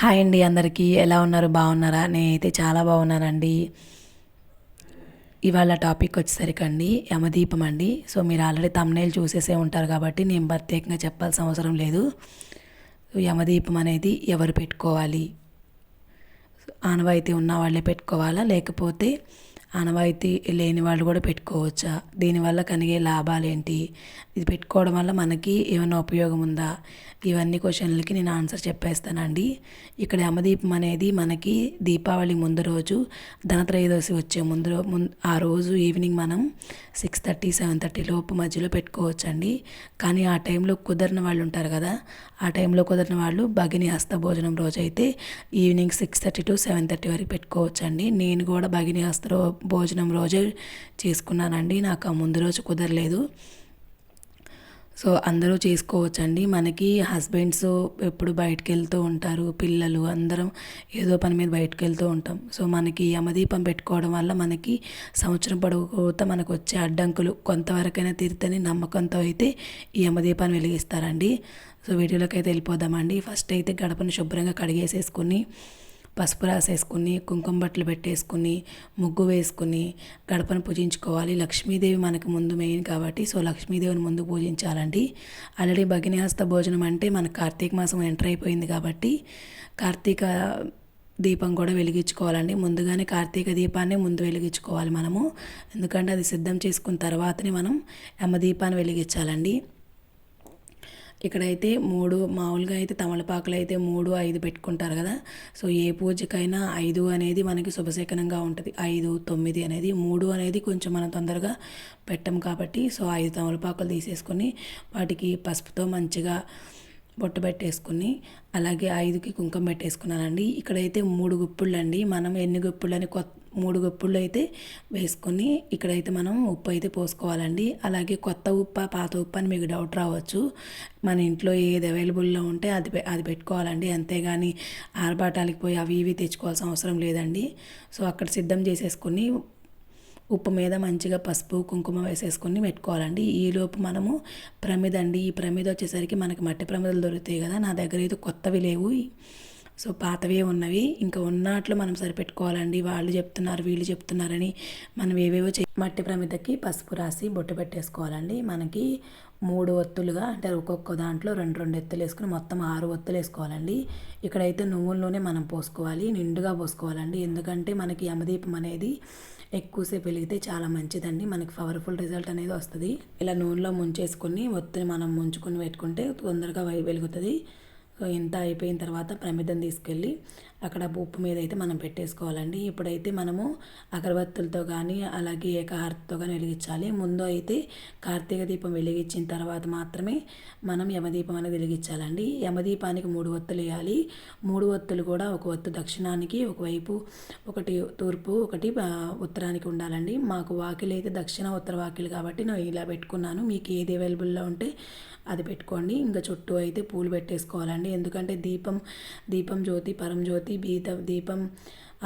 Hi అండి అందరికీ. ఎలా ఉన్నారు? బాగున్నారా? నేనైతే చాలా బాగున్నానండి. ఇవాళ టాపిక్ వచ్చేసరికి అండి యమదీపం అండి. సో మీరు ఆల్రెడీ తమ్నేలు చూసేసే ఉంటారు కాబట్టి నేను ప్రత్యేకంగా చెప్పాల్సిన అవసరం లేదు. యమదీపం అనేది ఎవరు పెట్టుకోవాలి? ఆనవాయితీ ఉన్న వాళ్ళే పెట్టుకోవాలా? లేకపోతే ఆనవాయితీ లేని వాళ్ళు కూడా పెట్టుకోవచ్చా? దీనివల్ల కలిగే లాభాలు ఏంటి? ఇది పెట్టుకోవడం వల్ల మనకి ఏమైనా ఉపయోగం ఉందా? ఇవన్నీ క్వశ్చన్లకి నేను ఆన్సర్ చెప్పేస్తానండి. ఇక్కడ యమదీపం అనేది మనకి దీపావళి ముందు రోజు ధనత్రయోదశి వచ్చే ముందు ఆ రోజు ఈవినింగ్ మనం సిక్స్ థర్టీ సెవెన్ థర్టీ లోపు మధ్యలో పెట్టుకోవచ్చండి. కానీ ఆ టైంలో కుదరిన వాళ్ళు ఉంటారు కదా? ఆ టైంలో కుదరిన వాళ్ళు భగిని హస్త భోజనం రోజు అయితే evening six thirty to seven thirty వరకు పెట్టుకోవచ్చండి. నేను కూడా భగిని హస్త భోజనం రోజే చేసుకున్నానండి. నాకు ఆ ముందు రోజు కుదరలేదు. సో అందరూ చేసుకోవచ్చండి. మనకి హస్బెండ్స్ ఎప్పుడు బయటకు వెళ్తూ ఉంటారు. పిల్లలు అందరం ఏదో పని మీద బయటకు వెళ్తూ ఉంటాం. సో మనకి యమదీపం పెట్టుకోవడం వల్ల మనకి సంవత్సరం పొడవుతా మనకు వచ్చే అడ్డంకులు కొంతవరకైనా తీరుతని నమ్మకంతో అయితే ఈ యమదీపాన్ని వెలిగిస్తారండి. సో వీడియోలోకి అయితే వెళ్ళిపోదామండి. ఫస్ట్ అయితే గడపను శుభ్రంగా కడిగేసేసుకుని పసుపు రాసేసుకుని కుంకుమ బట్టలు పెట్టేసుకుని ముగ్గు వేసుకుని గడపను పూజించుకోవాలి. లక్ష్మీదేవి మనకు ముందు మెయిన్ కాబట్టి సో లక్ష్మీదేవిని ముందు పూజించాలండి. ఆల్రెడీ భగినిహస్త భోజనం అంటే మన కార్తీక మాసం ఎంటర్ అయిపోయింది కాబట్టి కార్తీక దీపం కూడా వెలిగించుకోవాలండి. ముందుగానే కార్తీక దీపాన్ని ముందు వెలిగించుకోవాలి మనము. ఎందుకంటే అది సిద్ధం చేసుకున్న తర్వాతనే మనం యమ దీపాన్ని వెలిగించాలండి. ఇక్కడైతే మూడు మామూలుగా అయితే తమలపాకులు అయితే మూడు ఐదు పెట్టుకుంటారు కదా. సో ఏ పూజకైనా ఐదు అనేది మనకి శుభశేఖనంగా ఉంటుంది. ఐదు తొమ్మిది అనేది మూడు అనేది కొంచెం మనం తొందరగా పెట్టం కాబట్టి సో ఐదు తమలపాకులు తీసేసుకొని వాటికి పసుపుతో మంచిగా బొట్టు పెట్టేసుకుని అలాగే ఐదుకి కుంకుమ పెట్టేసుకున్నానండి. ఇక్కడైతే మూడు గుప్పుళ్ళు అండి మనం ఎన్ని గుప్పుళ్ళని కొత్త మూడు గుప్పుళ్ళు అయితే వేసుకొని ఇక్కడైతే మనం ఉప్పు అయితే పోసుకోవాలండి. అలాగే కొత్త ఉప్ప పాత ఉప్పు అని మీకు డౌట్ రావచ్చు. మన ఇంట్లో ఏది అవైలబుల్లో ఉంటే అది అది పెట్టుకోవాలండి. అంతేగాని ఆరబాటాలకి పోయి అవి ఇవి తెచ్చుకోవాల్సిన అవసరం లేదండి. సో అక్కడ సిద్ధం చేసేసుకొని ఉప్పు మీద మంచిగా పసుపు కుంకుమ వేసేసుకొని పెట్టుకోవాలండి. ఈలోపు మనము ప్రమిద అండి ఈ ప్రమిద వచ్చేసరికి మనకి మట్టి ప్రమిదలు దొరుకుతాయి కదా. నా దగ్గర అయితే కొత్తవి లేవు. సో పాతవే ఉన్నవి. ఇంకా ఉన్నట్లు మనం సరిపెట్టుకోవాలండి. వాళ్ళు చెప్తున్నారు వీళ్ళు చెప్తున్నారని మనం ఏవేవో మట్టి ప్రమిదకి పసుపు రాసి బొట్టు పెట్టేసుకోవాలండి. మనకి మూడు ఒత్తులుగా అంటే ఒక్కొక్క దాంట్లో రెండు రెండు ఎత్తులు వేసుకుని మొత్తం ఆరు ఒత్తులు వేసుకోవాలండి. ఇక్కడైతే నువ్వుల్లోనే మనం పోసుకోవాలి. నిండుగా పోసుకోవాలండి. ఎందుకంటే మనకి యమదీపం అనేది ఎక్కువసేపు వెలిగితే చాలా మంచిదండి. మనకి పవర్ఫుల్ రిజల్ట్ అనేది వస్తుంది. ఇలా నూనెలో ముంచేసుకొని ఒత్తిని మనం ముంచుకొని పెట్టుకుంటే తొందరగా వెలుగుతుంది. ఇంత అయిపోయిన తర్వాత ప్రమిదం తీసుకెళ్ళి అక్కడ ఉప్పు మీద అయితే మనం పెట్టేసుకోవాలండి. ఇప్పుడైతే మనము అగరబత్తులతో కానీ అలాగే ఏకహారతితో కానీ వెలిగించాలి. ముందు అయితే కార్తీక దీపం వెలిగించిన తర్వాత మాత్రమే మనం యమదీపం అనేది వెలిగించాలండి. యమదీపానికి మూడు ఒత్తులు వేయాలి. మూడు ఒత్తులు కూడా ఒక ఒత్తు దక్షిణానికి ఒకవైపు ఒకటి తూర్పు ఒకటి ఉత్తరానికి ఉండాలండి. మాకు వాకిలు అయితే దక్షిణ ఉత్తర వాకిలు కాబట్టి నేను ఇలా పెట్టుకున్నాను. మీకు ఏది అవైలబుల్లో ఉంటే అది పెట్టుకోండి. ఇంకా చుట్టూ అయితే పూలు పెట్టేసుకోవాలండి. ఎందుకంటే దీపం దీపం జ్యోతి పరం జ్యోతి ప్రతి బీత దీపం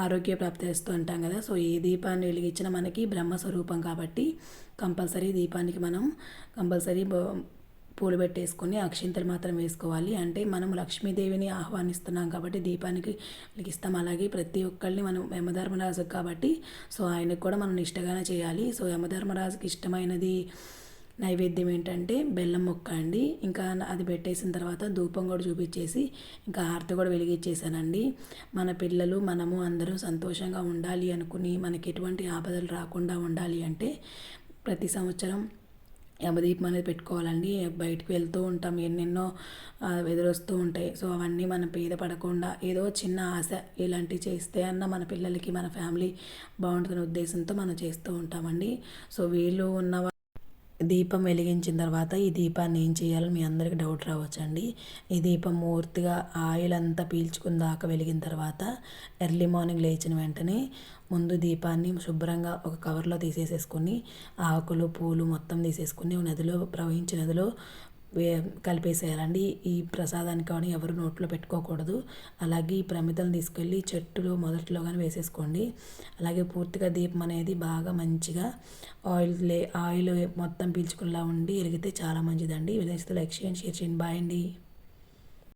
ఆరోగ్య ప్రాప్తి చేస్తూ అంటాం కదా. సో ఏ దీపాన్ని వెలిగించిన మనకి బ్రహ్మస్వరూపం కాబట్టి కంపల్సరీ దీపానికి మనం కంపల్సరీ పూలు పెట్టేసుకొని అక్షింతలు మాత్రం వేసుకోవాలి. అంటే మనం లక్ష్మీదేవిని ఆహ్వానిస్తున్నాం కాబట్టి దీపానికి వెలిగిస్తాం. అలాగే ప్రతి ఒక్కరిని మనం యమధర్మరాజు కాబట్టి సో ఆయనకు కూడా మనం నిష్టగానే చేయాలి. సో యమధర్మరాజుకి ఇష్టమైనది నైవేద్యం ఏంటంటే బెల్లం ముక్క అండి. ఇంకా అది పెట్టేసిన తర్వాత ధూపం కూడా చూపించేసి ఇంకా హారతి కూడా వెలిగించేసానండి మన పిల్లలు మనము అందరూ సంతోషంగా ఉండాలి అనుకుని మనకి ఎటువంటి ఆపదలు రాకుండా ఉండాలి అంటే ప్రతి సంవత్సరం యమదీపం అనేది పెట్టుకోవాలండి. బయటకు వెళ్తూ ఉంటాం ఎన్నెన్నో ఎదురొస్తూ ఉంటాయి. సో అవన్నీ మనం పేద పడకుండా ఏదో చిన్న ఆశ ఇలాంటివి చేస్తే అన్న మన పిల్లలకి మన ఫ్యామిలీ బాగుంటుందనే ఉద్దేశంతో మనం చేస్తూ ఉంటామండి. సో వీళ్ళు ఉన్న దీపం వెలిగించిన తర్వాత ఈ దీపాన్ని ఏం చేయాలో మీ అందరికి డౌట్ రావచ్చండి. ఈ దీపం పూర్తిగా ఆయిల్ అంతా పీల్చుకున్న దాకా వెలిగిన తర్వాత ఎర్లీ మార్నింగ్ లేచిన వెంటనే ముందు దీపాన్ని శుభ్రంగా ఒక కవర్లో తీసేసేసుకొని ఆకులు పూలు మొత్తం తీసేసుకుని నదిలో ప్రవహించిన నదిలో కలిపేసేయాలండి. ఈ ప్రసాదాన్ని కానీ ఎవరు నోట్లో పెట్టుకోకూడదు. అలాగే ఈ ప్రమిదలు తీసుకెళ్ళి చెట్టులో మొదట్లో కానీ వేసేసుకోండి. అలాగే పూర్తిగా దీపం అనేది బాగా మంచిగా ఆయిల్ లే ఆయిల్ మొత్తం పీల్చుకునేలా ఉండి ఎరిగితే చాలా మంచిదండి. విదేశీలో ఎక్స్చేంజ్ షేర్ చేయండి. బాయ్ అండి.